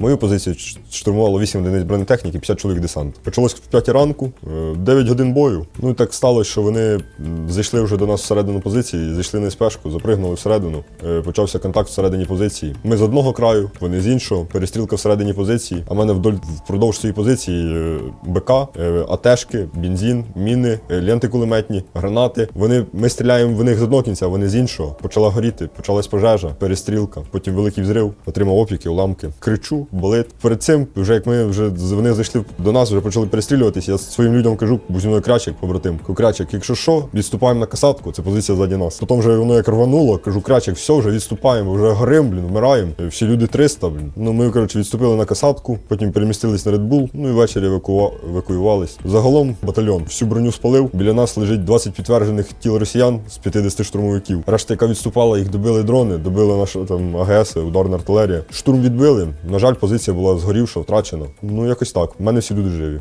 Мою позицію штурмувало 8 одиниць бронетехніки, 50 чоловік десант. Почалось в 5 ранку, е, 9 годин бою. Ну і так сталося, що вони зайшли вже до нас всередину позиції, зайшли на спешку, запригнули всередину. Е, Почався контакт всередині позиції. Ми з одного краю, вони з іншого. Перестрілка всередині позиції. А в мене вдоль впродовж цієї позиції е, БК, е, АТшки, бензин, міни, е, ленти кулеметні, гранати. Вони ми стріляємо в них з одного кінця, вони з іншого. Почала горіти, почалась пожежа, перестрілка, потім великий взрив, отримав опіки, уламки. Кричу, болить. Перед цим, вже як ми вже вони зайшли до нас, вже почали перестрілюватися. Я своїм людям кажу, бо зі мною крачик, побратим. Крачик, якщо що, відступаємо на касатку, це позиція ззаді нас. Потім вже воно як рвануло, кажу, крачик, все, вже відступаємо, вже горим, блін, вмираємо. Всі люди 300, блін. Ну ми, коротше, відступили на касатку, потім перемістились на Bull, ну і ввечері евакуа... евакуювались. Загалом батальйон всю броню спалив. Біля нас лежить 20 підтверджених тіл росіян з 50 штурмовиків. Решта, яка відступала, їх добили дрони, добили наші там АГС, ударна артилерія. Штурм відбили. На жаль, позиція була згорівша, втрачена. Ну якось так. У мене всі люди живі.